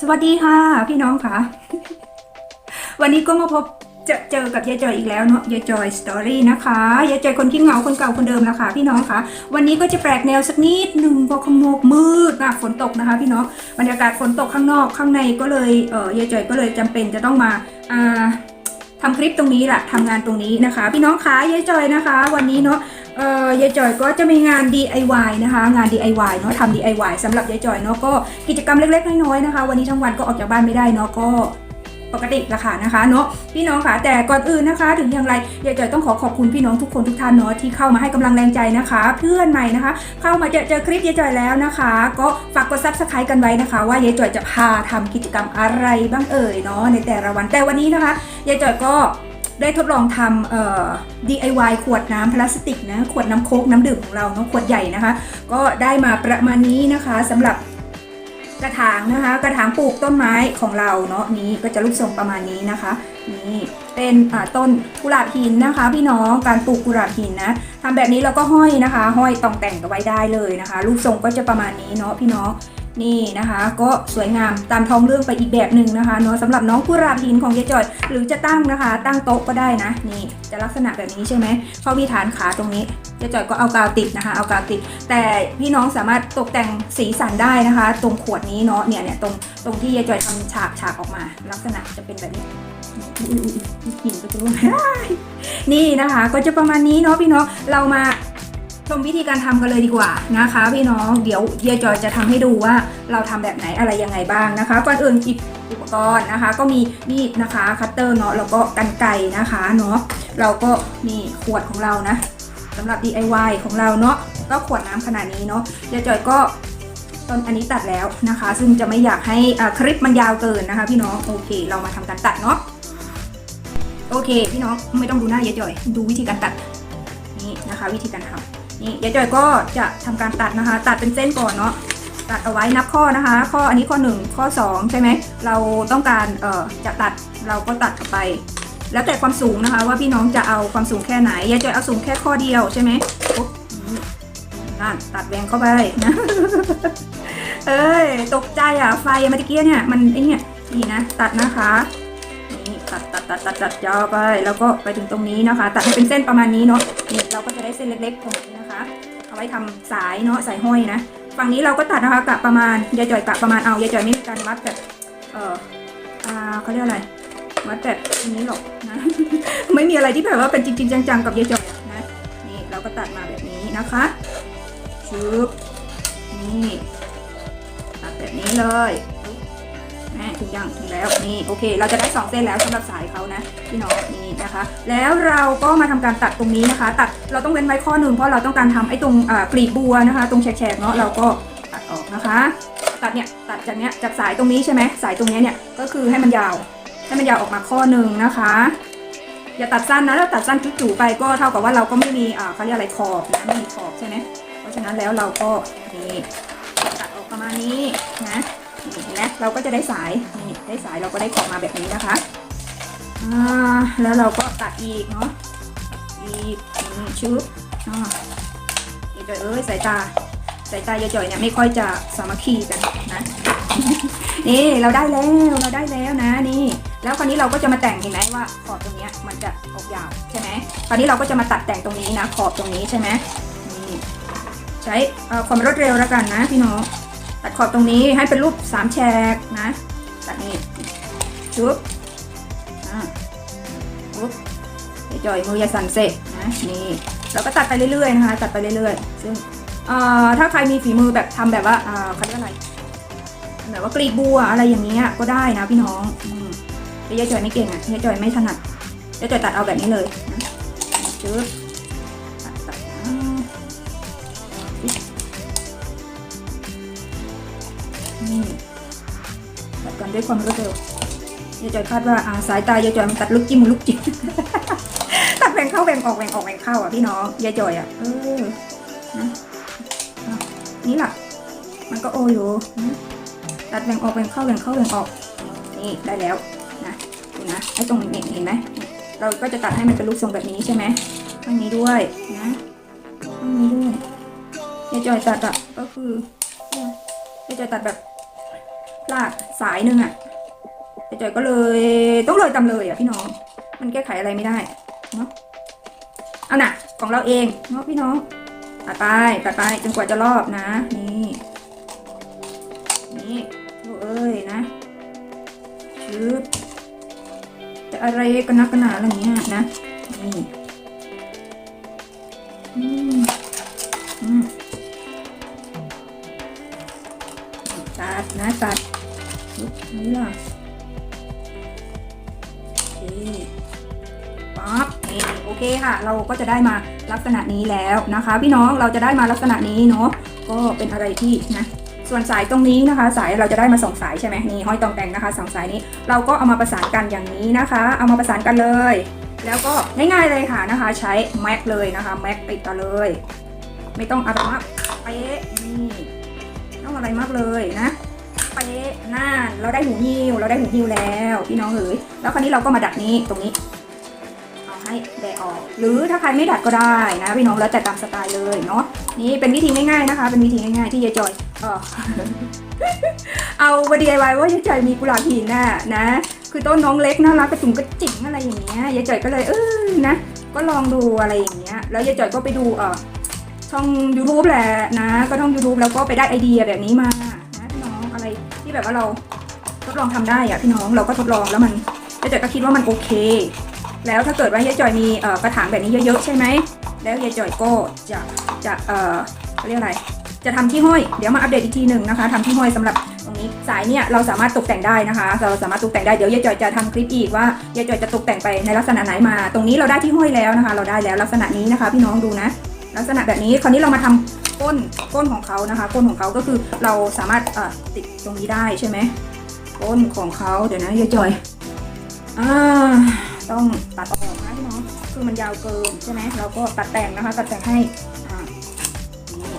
สวัสดีค่ะ พี่น้องค่ะ วันนี้ก็มาพบจอเจอกับยายจอยอีกแล้วเนาะยายจอยสตอรี่นะคะยายจอยคนขี้เหงาคนเก่าคนเดิมแล้วค่ะพี่น้องค่ะ วันนี้ก็จะแปลกแนวสักนิดหนึ่งเพราะข้างนอกมืดมากฝนตกนะคะ พี่น้องบรรยากาศฝนตกข้างนอกข้างในก็เลยเออยายจอยก็เลยจำเป็นจะต้องมาอ่าทำคลิปตรงนี้แหละทำงานตรงนี้นะคะ พี่น้องคะยายจอยนะคะ วันนี้เนาะ ยายจอยก็จะมีงาน DIY นะคะ งาน DIY เนาะทำ DIY สำหรับยายจอยเนาะก็กิจกรรมเล็กๆน้อยๆนะคะ วันนี้ทั้งวันก็ออกจากบ้านไม่ได้เนาะก็ปกติละค่ะนะคะเนาะพี่น้องค่ะแต่ก่อนอื่นนะคะ ถึงอย่างไรยายจอยต้องขอขอบคุณพี่น้องทุกคนทุกท่านเนาะที่เข้ามาให้กำลังแรงใจนะคะ เพื่อนใหม่นะคะ เข้ามาเจอเจอคลิปยายจอยแล้วนะคะ ก็ฝากกดซับสไครต์กันไว้นะคะ ว่ายายจอยจะพาทำกิจกรรมอะไรบ้างเอ่ยเนาะในแต่ละวันแต่วันนี้นะคะยายจอยก็ ได้ทดลองทำ DIY ขวดน้ำพลาสติกนะขวดน้ำโค้กน้ำดื่มของเราเนาะขวดใหญ่นะคะ ก็ได้มาประมาณนี้นะคะสำหรับกระถางนะคะ กระถางปลูกต้นไม้ของเราเนาะนี้ก็จะรูปทรงประมาณนี้นะคะนี่เป็นต้นกุหลาบหินนะคะ พี่น้องการปลูกกุหลาบหินนะทำแบบนี้แล้วก็ห้อยนะคะ ห้อยตองแต่งไว้ได้เลยนะคะ รูปทรงก็จะประมาณนี้เนาะพี่น้อง นี่นะคะ ก็สวยงามตามท้องเรื่องไปอีกแบบหนึ่งนะคะเนาะสำหรับน้องกุหลาบหินของยายจอย หรือจะตั้งนะคะ ตั้งโต๊ะก็ได้นะ นี่จะลักษณะแบบนี้ใช่ไหมเขามีฐานขาตรงนี้ยายจอยก็เอากาวติดนะคะ เอากาวติด แต่พี่น้องสามารถตกแต่งสีสันได้นะคะ ตรงขวดนี้เนาะเนี่ยเนี่ยตรงตรงที่ยายจอยทำฉากฉากออกมา ลักษณะจะเป็นแบบนี้อุ๊ยอุ๊ยอุ๊ยกลิ่นก็จะร่วงนี่นะคะ ก็จะประมาณนี้เนาะพี่น้องเรามา ชมวิธีการทำกันเลยดีกว่านะคะ พี่น้องเดี๋ยวเยจอยจะทำให้ดูว่าเราทำแบบไหนอะไรยังไงบ้างนะคะก่อนอื่นหยิบอุปกรณ์นะคะ ก็มีมีดนะคะคัตเตอร์เนาะแล้วก็กันไกรนะคะเนาะเราก็มีขวดของเรานะสำหรับ DIY ของเราเนาะก็ขวดน้ำขนาดนี้เนาะเยายจอยก็ตอนอันนี้ตัดแล้วนะคะ ซึ่งจะไม่อยากให้คลิปมันยาวเกินนะคะ พี่น้องโอเค เรามาทำการตัดเนาะโอเค พี่น้องไม่ต้องดูหน้าเยายจอย ดูวิธีการตัดนี่นะคะ วิธีการทำ นี่ยายจอยก็จะทำการตัดนะคะ ตัดเป็นเส้นก่อนเนาะตัดเอาไว้นับข้อนะคะ ข้ออันนี้ข้อ 1 ข้อ 2 ใช่ไหมเราต้องการเอ่อจะตัดเราก็ตัดออกไป แล้วแต่ความสูงนะคะ ว่าพี่น้องจะเอาความสูงแค่ไหนยายจอยเอาสูงแค่ข้อเดียวใช่ไหมนั่นตัดแหวงเข้าไปนะเอ้ยตกใจอะไฟเมื่อกี้เนี่ยมันไอเนี่ยนี่นะตัดนะคะ ตัดตัดตัดตัดตัดยาวไป แล้วก็ไปถึงตรงนี้นะคะ ตัดให้เป็นเส้นประมาณนี้เนาะนี่เราก็จะได้เส้นเล็กๆตรงนี้นะคะ เอาไว้ทำสายเนาะสายห้อยนะ ฝั่งนี้เราก็ตัดนะคะกะประมาณยายจ่อยกะประมาณเอายายจ่อยไม่มีการวัดแบบเอออ่าเขาเรียกอะไรวัดแบบนี้หรอกนะไม่มีอะไรที่แบบว่าเป็นจริงๆจังๆกับยายจ่อยนะนี่เราก็ตัดมาแบบนี้นะคะชึบนี่ตัดแบบนี้เลย นะถึงยังถึงแล้วนี่โอเค เราจะได้สองเส้นแล้วสำหรับสายเขานะพี่น้องนี่นะคะ แล้วเราก็มาทำการตัดตรงนี้นะคะ ตัดเราต้องเว้นไว้ข้อหนึ่งเพราะเราต้องการทำไอ้ตรงกลีบบัวนะคะ ตรงแฉกๆเนาะเราก็ตัดออกนะคะ ตัดเนี่ยตัดจากเนี้ยจากสายตรงนี้ใช่ไหมสายตรงเนี้ยเนี่ยก็คือให้มันยาวให้มันยาวออกมาข้อหนึ่งนะคะอย่าตัดสั้นนะถ้าตัดสั้นจู่ๆไปก็เท่ากับว่าเราก็ไม่มีอ่าเขาเรียกอะไรขอบนะไม่มีขอบใช่ไหมเพราะฉะนั้นแล้วเราก็นี่ตัดออกประมาณนี้นะ เห็นไหมเราก็จะได้สายนี่ได้สายเราก็ได้ขอบมาแบบนี้นะคะอ่าแล้วเราก็ตัดอีกเนาะอีกชึบอ่าเดี๋ยเอ้ยสายตาสายตายาจ่อยเนี่ยไม่ค่อยจะสามัคคีกันนะนี่เราได้แล้วเราได้แล้วนะนี่ แล้วคราวนี้เราก็จะมาแต่งเห็นไหมว่าขอบตรงเนี้ยมันจะออกยาวใช่ไหมคราวนี้เราก็จะมาตัดแต่งตรงนี้นะขอบตรงนี้ใช่ไหมนี่ใช้ความรวดเร็วแล้วกันนะพี่น้อง ตัดขอบตรงนี้ให้เป็นรูปสามแฉกนะตัดนี่ชุบอ่าปุ๊บเยวจ่อยมืออย่าสั่นเสร็จนะนี่แล้วก็ตัดไปเรื่อยๆนะคะตัดไปเรื่อยๆ ซึ่งเอ่อถ้าใครมีฝีมือแบบทำแบบว่าอ่าเขาเรียกอะไรแบบว่ากรีบบัวอะไรอย่างเงี้ยก็ได้นะพี่น้องอมแต่ยายจอยไม่เก่งอะยายจอยไม่ถนัดยายจอยตัดเอาแบบนี้เลยนะจึ๊บ ด้วยความรวดเร็วยายจอยคาดว่าสายตายายจอยมันตัดลูกจิ้มลูกจิ้มตัดแบ่งเข้าแบ่งออกแบ่งออกแบ่งเข้าอะพี่น้องยายจอยอะเออนะอะนี่แหละมันก็โออยู่ตัดแบ่งออกแบ่งเข้าแบ่งเข้าแบ่งออกนี่ได้แล้วนะดูนะไอ้ตรงนี้เห็นไหมเราก็จะตัดให้มันเป็นรูปทรงแบบนี้ใช่ไหมข้างนี้ด้วยนะยายจอยตัดอะก็คือเยยายจอยตัดแบบ ลากสายหนึ่งอะยายจอยก็เลยต้องเลยตาเลยอะพี่น้อง มันแก้ไขอะไรไม่ได้เนาะเอาน่ะของเราเองเนาะพี่น้องตัดไปตัดไปจนกว่าจะรอบนะ นี่นี่โอ้เอ้ยนะชืบจะอะไรกันนักกันหนาอะไรเงี้ยนะนี่อืมอืมตัดนะตัด นี่ล่ะโอเคป๊อปนี่โอเคค่ะ เราก็จะได้มาลักษณะนี้แล้วนะคะ พี่น้องเราจะได้มาลักษณะนี้เนาะก็เป็นอะไรที่นะส่วนสายตรงนี้นะคะ สายเราจะได้มาสองสายใช่ไหมนี่ห้อยตองแต่งนะคะสองสายนี้ เราก็เอามาประสานกันอย่างนี้นะคะ เอามาประสานกันเลย แล้วก็ง่ายๆเลยค่ะนะคะ ใช้แม็กเลยนะคะแม็กติดต่อเลย ไม่ต้องอะไรมากเป๊ะนี่ไม่ต้องอะไรมากเลยนะ น่านเราได้หูหิ้วเราได้หูหิ้วแล้วพี่น้องเอ๋ยแล้วคราวนี้เราก็มาดัดนี้ตรงนี้ เอาให้แดะออก หรือถ้าใครไม่ดัดก็ได้นะพี่น้องแล้วแต่ตามสไตล์เลยเนาะนี่เป็นวิธีง่ายๆนะคะ เป็นวิธีง่ายๆที่ยายจอยเออเอามา DIY ว่ายายจอยมีกุหลาบหินน่ะนะ คือต้นน้องเล็กน่ารักกระจุ่มกระจิ๋งอะไรอย่างเงี้ยยายจอยก็เลยเออนะ ก็ลองดูอะไรอย่างเงี้ยแล้วยายจอยก็ไปดูเออช่อง YouTube แหละนะ ก็ช่อง YouTube แล้วก็ไปได้ไอเดียแบบนี้มา ที่แบบว่าเราทดลองทำได้อะพี่น้องเราก็ทดลองแล้วมันยายจอยก็คิดว่ามันโอเค แล้วถ้าเกิดว่ายายจอยมีกระถางแบบนี้เยอะๆใช่ไหมแล้วยายจอยก็จะจะเอ่อเขาเรียกอะไร จะทำที่ห้อยเดี๋ยวมาอัปเดตอีกทีหนึ่งนะคะทำที่ห้อยสำหรับตรงนี้สายเนี่ยเราสามารถตกแต่งได้นะคะ เราสามารถตกแต่งได้เดี๋ยวยายจอยจะทำคลิปอีกว่ายายจอยจะตกแต่งไปในลักษณะไหนมา ตรงนี้เราได้ที่ห้อยแล้วนะคะ เราได้แล้วลักษณะนี้นะคะ พี่น้องดูนะ ลักษณะแบบนี้คราวนี้เรามาทำ ก้นก้นของเขานะคะ ก้นของเขาก็คือเราสามารถติดตรงนี้ได้ใช่ไหมก้นของเขาเดี๋ยวนะยายจอยอ่าต้องตัดออกนะพี่น้องคือมันยาวเกินใช่ไหมเราก็ตัดแต่งนะคะ ตัดแต่งให้อ่านี่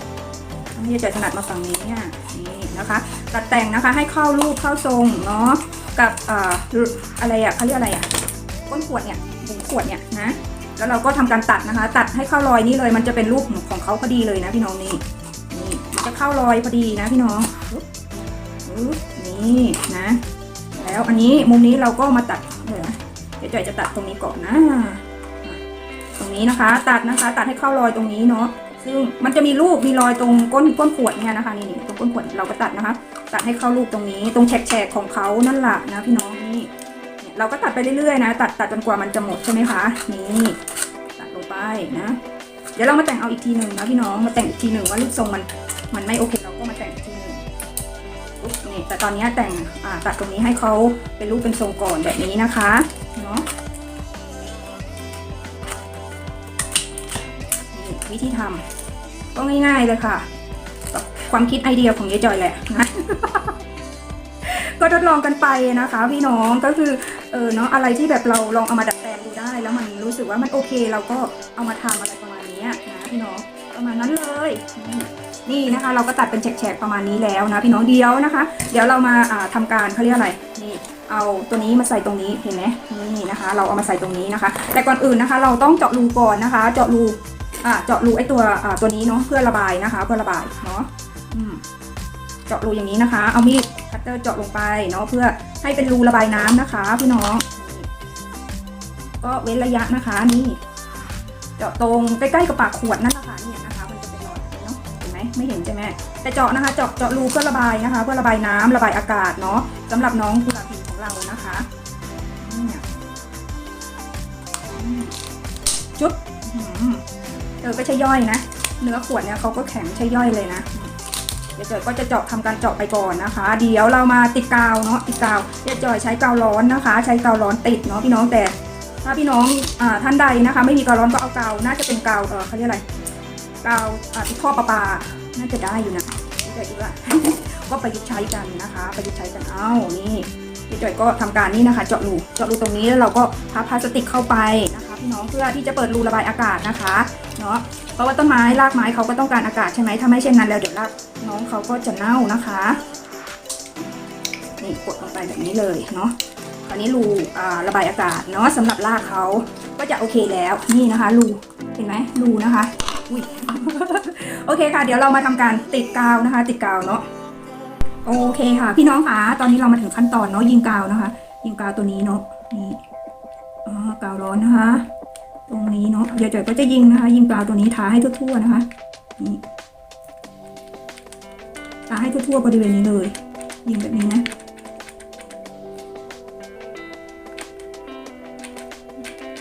นี่จะถนัดมาฝั่งนี้เนี่ยนี่นะคะ ตัดแต่งนะคะให้เข้ารูปเข้าทรงเนาะกับอ่ออะไรอะเขาเรียกอะไรอะก้นขวดเนี่ยบุ๋งขวดเนี่ยนะ แล้วเราก็ทำการตัดนะคะ ตัดให้เข้ารอยนี้เลย มันจะเป็นรูปของเขาพอดีเลยนะพี่น้องนี่นี่จะเข้ารอยพอดีนะพี่น้องนี่นะ แล้วอันนี้มุมนี้เราก็มาตัดเดี๋ยวนะเดี๋ยวจอยจะตัดตรงนี้ก่อนนะ ตรงนี้นะคะ ตัดนะคะ ตัดให้เข้ารอยตรงนี้เนาะซึ่งมันจะมีรูปมีรอยตรงก้นก้นขวดเนี่ยนะคะนี่นี่ตรงก้นขวดเราก็ตัดนะคะ ตัดให้เข้ารูปตรงนี้ ตรงแฉกๆของเขานั่นแหละนะพี่น้องนี่ เราก็ตัดไปเรื่อยๆนะ ตัดตัดจนกว่ามันจะหมดใช่ไหมคะ นี่ตัดลงไปนะ เดี๋ยวเรามาแต่งเอาอีกทีหนึ่งนะพี่น้อง มาแต่งอีกทีหนึ่งว่ารูปทรงมันมันไม่โอเคเราก็มาแต่งอีกทีหนึ่งปุ๊บนี่แต่ตอนนี้แต่งอ่าตัดตรงนี้ให้เขาเป็นรูปเป็นทรงก่อนแบบนี้นะคะ เนาะนี่วิธีทำก็ง่ายๆเลยค่ะความคิดไอเดียของยายจอยแหละนะก็ทดลองกันไปนะคะพี่น้องก็คือ เออเนาะอะไรที่แบบเราลองเอามาดัดแปลงดูได้ แล้วมันรู้สึกว่ามันโอเค เราก็เอามาทำอะไรประมาณนี้นะพี่น้องประมาณนั้นเลยนี่นะคะ เราก็ตัดเป็นแฉกๆประมาณนี้แล้วนะพี่น้องเดียวนะคะ เดี๋ยวเรามาอ่าทำการเขาเรียกอะไรนี่เอาตัวนี้มาใส่ตรงนี้เห็นไหมนี่นะคะ เราเอามาใส่ตรงนี้นะคะ แต่ก่อนอื่นนะคะ เราต้องเจาะรูก่อนนะคะ เจาะรูอ่าเจาะรูไอ้ตัวอ่าตัวนี้เนาะเพื่อระบายนะคะ เพื่อระบายเนาะอืม เจาะรูอย่างนี้นะคะ เอามีดคัตเตอร์เจาะลงไปเนาะเพื่อให้เป็นรูระบายน้ำนะคะพี่น้อง ก็เว้นระยะนะคะนี่เจาะตรงใกล้ๆกับปากขวดนั่นแหละค่ะเนี่ยนะคะมันจะเป็นรอยเนาะเห็นไหมไม่เห็นใช่ไหมแต่เจาะนะคะเจาะเจาะรูเพื่อระบายนะคะ เพื่อระบายน้ำระบายอากาศเนาะสำหรับน้องกุหลาบหินของเรานะคะนี่จุ๊บอืมเออก็ใช่ย่อยนะ เนื้อขวดเนี่ยเขาก็แข็งใช่ย่อยเลยนะ เดี๋ยวจอยก็จะเจาะทำการเจาะไปก่อนนะคะ เดี๋ยวเรามาติดกาวเนาะติดกาวเดี๋ยวจอยใช้กาวร้อนนะคะ ใช้กาวร้อนติดเนาะพี่น้องแต่ ถ้าพี่น้องอท่านใดนะคะ ไม่มีกาวร้อนก็เอากาวน่าจะเป็นกาวเออเขาเรียกอะไรกาวอ่าที่ท่อประปาน่าจะได้อยู่นะเดี๋ยวคิดว่าก็ประยุกต์ใช้กันนะคะ ประยุกต์ใช้กันเอ้านี่พี่จอยก็ทำการนี่นะคะ เจาะรูเจาะรูตรงนี้แล้วเราก็พับพลาสติกเข้าไปนะคะ พี่น้องเพื่อที่จะเปิดรูระบายอากาศนะคะ เนาะเพราะว่าต้นไม้รากไม้เขาก็ต้องการอากาศใช่ไหมถ้าไม่เช่นนั้นแล้วเดี๋ยวรากน้องเขาก็จะเน่านะคะนี่กดลงไปแบบนี้เลยเนาะคราวนี้รูระบายอากาศเนาะสำหรับรากเขาก็จะโอเคแล้วนี่นะคะ รูเห็นไหมรูนะคะอุ้ยโอเคค่ะ เดี๋ยวเรามาทำการติดกาวนะคะ ติดกาวเนาะโอเคค่ะ พี่น้องคะตอนนี้เรามาถึงขั้นตอนเนาะยิงกาวนะคะ ยิงกาวตัวนี้เนาะนี่อ๋อกาวร้อนนะคะ ตรงนี้เนาะเดี๋ยวจอยก็จะยิงนะคะ ยิงกาตัวนี้ทาให้ทั่วๆนะคะนี่ทาให้ทั่วๆบริเวณนี้เลย ยิงแบบนี้นะ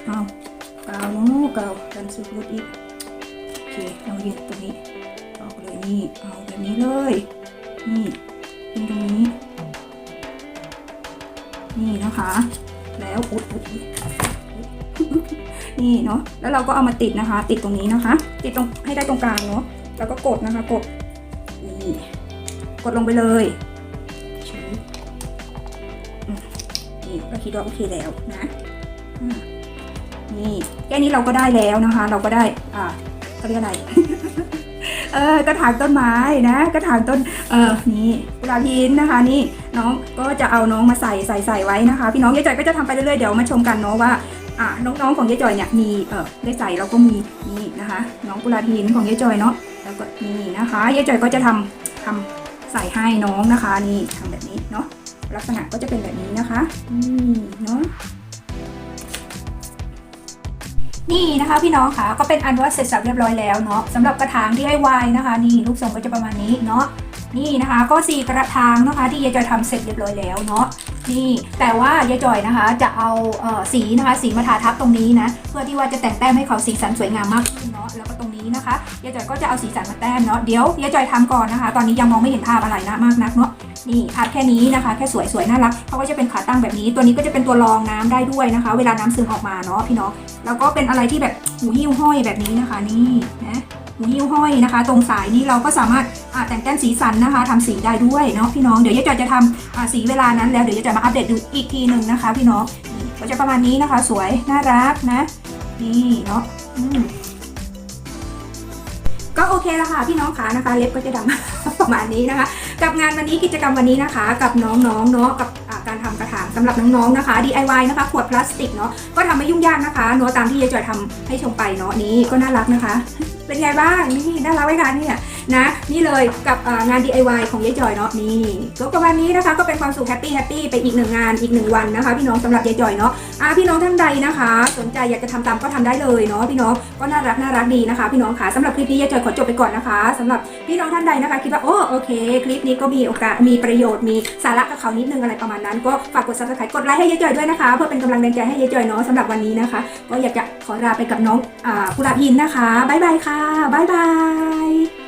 เอากาวเนาะกาวกันสุดรุดอีกโอเคเรายิงตรงนี้ออกเลยนี่เอาแบบนี้เลย นี่ยิงตรงนี้นี่นะคะ แล้วอุดอุดอุด นี่เนาะแล้วเราก็เอามาติดนะคะ ติดตรงนี้นะคะ ติดตรงให้ได้ตรงกลางเนาะแล้วก็กดนะคะ กดนี่กดลงไปเลยนี่ก็คิดว่าโอเคแล้วนะนี่แค่นี้เราก็ได้แล้วนะคะ เราก็ได้อ่าเขาเรียกอะไรเออกระถางต้นไม้นะกระถางต้นเออนี่กุหลาบหินนะคะ นี่น้องก็จะเอาน้องมาใส่ใส่ใส่ไว้นะคะ พี่น้องยายจ่อยก็จะทำไปเรื่อยๆเดี๋ยวมาชมกันเนาะว่า น้องๆของยายจอยเนี่ยมีเออได้ใส่เราก็มีนี่นะคะ น้องกุลาบหินของยายจอยเนาะแล้วก็นี่นะคะยายจอยก็จะทำทำใส่ให้น้องนะคะ นี่ทำแบบนี้เนาะลักษณะก็จะเป็นแบบนี้นะคะอืมเนาะนี่นะคะพี่น้องค่ะก็เป็นอันว่าเสร็จสับเรียบร้อยแล้วเนาะสำหรับกระถางที่ให้วายนะคะ นี่ลูกทรงก็จะประมาณนี้เนาะนี่นะคะ ก็สี่กระถางนะคะ ที่ยายจอยทำเสร็จเรียบร้อยแล้วเนาะ นี่แต่ว่ายายจอยนะคะ จะเอาเออสีนะคะสีมาทาทับตรงนี้นะ เพื่อที่ว่าจะแต่งแต้มให้เขาสีสันสวยงามมากขึ้นเนาะแล้วก็ตรงนี้นะคะยายจอยก็จะเอาสีสันมาแต้มเนาะเดี๋ยวยายจอยทำก่อนนะคะ ตอนนี้ยังมองไม่เห็นภาพอะไรนะมากนักเนาะนี่พับแค่นี้นะคะ แค่สวยสวยน่ารักเขาก็จะเป็นขาตั้งแบบนี้ ตัวนี้ก็จะเป็นตัวรองน้ำได้ด้วยนะคะ เวลาน้ำซึมออกมาเนาะพี่น้องแล้วก็เป็นอะไรที่แบบหูหิ้วห้อยแบบนี้นะคะ นี่นะ หูหิ้วห้อยนะคะ ตรงสายนี้เราก็สามารถแต่งแต้มสีสันนะคะทำสีได้ด้วยเนาะพี่น้องเดี๋ยวยายจอยจะทำอ่าสีเวลานั้นแล้วเดี๋ยวยายจอยมาอัปเดตดูอีกทีหนึ่งนะคะ พี่น้องนี่ก็จะประมาณนี้นะคะ สวยน่ารักนะ นี่เนาะก็โอเคแล้วค่ะพี่น้องขานะคะ เล็บก็จะดำประมาณนี้นะคะ กับงานวันนี้กิจกรรมวันนี้นะคะ กับน้องๆเนาะกับ การทำกระถางสำหรับน้องๆนะคะ DIY นะคะขวดพลาสติกเนาะก็ทำไม่ยุ่งยากนะคะเนาะตามที่ยายจอยทำให้ชมไปเนาะนี้ก็น่ารักนะคะ เป็นไงบ้างนี่น่ารักไหมคะเนี่ย นะ นี่เลยกับงาน DIY ของยายจอยเนาะนี่ก็ประมาณนี้นะคะก็เป็นความสุขแฮปปี้แฮปปี้ไปอีกหนึ่งงานอีกหนึ่งวันนะคะ พี่น้องสำหรับยายจอยเนาะอ่าพี่น้องท่านใดนะคะ สนใจอยากจะทำตามก็ทำได้เลยเนาะพี่น้องก็น่ารักน่ารักดีนะคะ พี่น้องค่ะสำหรับคลิปนี้ยายจอยขอจบไปก่อนนะคะสำหรับพี่น้องท่านใดนะคะ คิดว่าโอ้โอเค คลิปนี้ก็มีโอกาสมีประโยชน์มีสาระกับเขานิดนึงอะไรประมาณนั้น ก็ฝากกด subscribe กดไลค์ให้ยายจอยด้วยนะคะ เพื่อเป็นกำลังแรงใจให้ยายจอยเนาะสำหรับวันนี้นะคะ ก็อยากจะขอลาไปกับน้องอ่ากุหลาบหินนะคะบ๊ายบายค่ะบ๊ายบาย